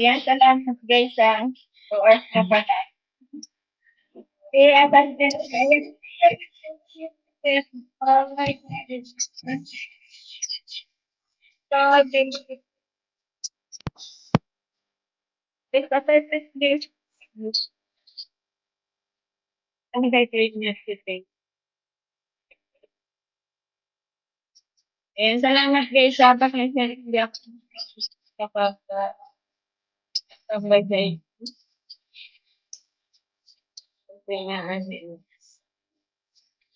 Yan, salamat guys sa oras na pa. Eh, abang din kayo. Oh my God. Sorry. This other business. Ang gagawin niya today. Eh, salamat guys sa pakikinig. Hindi ako kapag tambay sa inyo. Kasi nga, ano,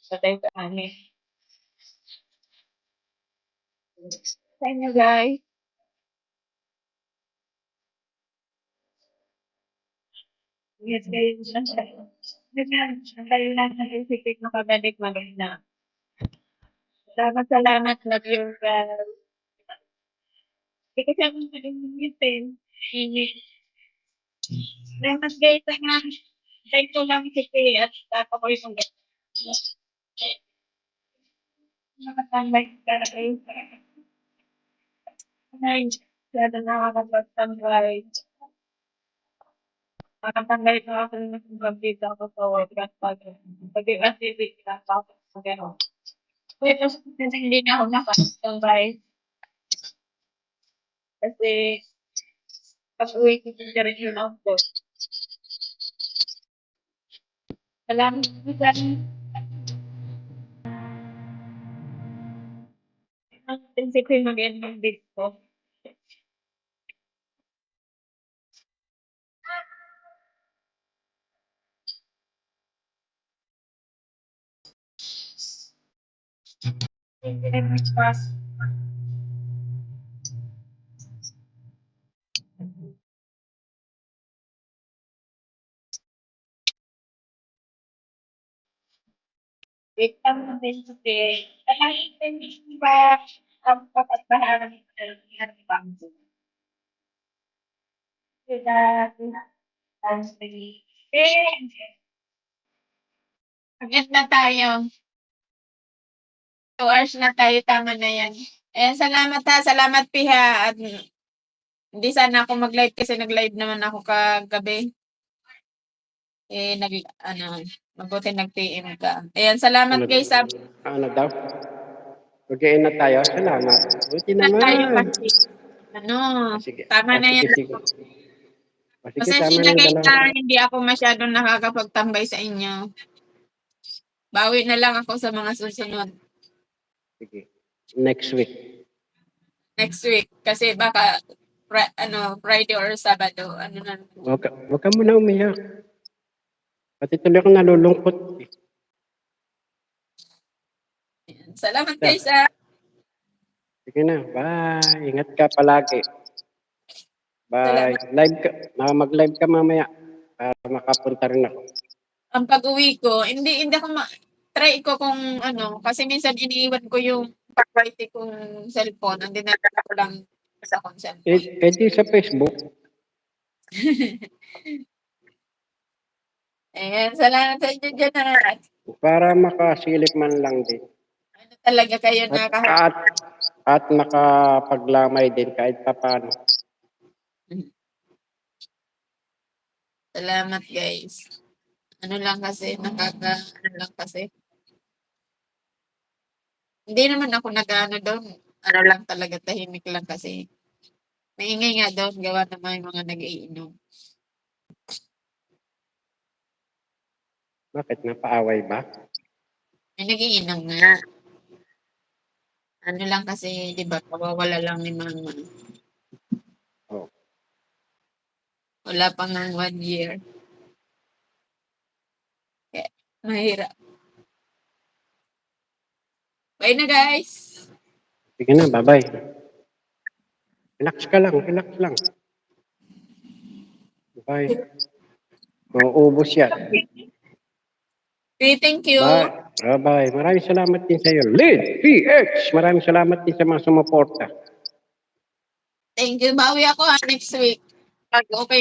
patay pa kami. Sa inyo guys. Yes, guys. Tayo lang na isipin na kabalik maganda. Salamat, salamat. Love you guys. Hindi kasi ako nalimutin. Salamat guys. Nga. You lang si Kay at ako yung Nakatambay ka na kayo. Ay, sana nakakapagtambay. Nakatambay na ako ng pagkita ko sa podcast pag pag-activity na ako sa gano'n. Pero hindi na ako nakatambay. Kasi pag-uwi ko sa rin yun ako. Salamat po sa ang tinsip ko yung mag-end ng date ko. Thank you very much, lang din kasi, kailangan din ba ang kapatbaharan ng ng bangso. Sila, ang Agad na tayo. Two hours na tayo, tama na yan. Eh, salamat ha, salamat Piha. At hindi sana ako mag-live kasi nag-live naman ako kagabi. Eh, nag, ano, mabuti nag-PM ka. Ayan, salamat Ano- guys. Sa Ano daw? Mag-gain na tayo. Salamat. Buti na tayo naman. kasi. Ano, Sige. tama Ah, na yan. sige. Ah, sige, Pasensya na guys na hindi ako masyadong nakakapagtambay sa inyo. Bawi na lang ako sa mga susunod Sige. Next week. next week kasi baka fri- ano Friday or Sabado ano na Huwag ka, huwag ka muna umiyak. Pati tuloy ako nalulungkot. eh. Salamat guys ah. Sige na. Bye. Ingat ka palagi. Bye. Live ka. Ma- Mag-live ka mamaya. Para makapunta rin ako. Ang pag-uwi ko, hindi hindi ako ma- try ko kung ano kasi minsan iniiwan ko yung pag-write kong cellphone ang dinadala ko lang sa akong cellphone. Eh, eh di sa Facebook. Ayan, salamat sa inyo dyan ah. Para makasilip man lang din. Ano talaga kayo At, na at, at makapaglamay din kahit papano. Salamat guys. Ano lang kasi, nakaka, ano lang kasi. Hindi naman ako nag-ano doon. Ano lang talaga, tahimik lang kasi. Maingay nga doon, gawa naman yung mga nag-iinom. Bakit? Napaaway ba? May nagiinom nga. Ano lang kasi, di ba, kawawala lang ni mama. Oh. Wala pang nga one year. Kaya, mahirap. Bye na guys! Sige na, bye-bye. Relax ka lang, relax lang. Bye. Mauubos yan. Okay, thank you. Bye. Bye-bye. Maraming salamat din sa iyo. Lead PX! Maraming salamat din sa mga sumuporta. Thank you. Bawi ako ha, next week. Pag okay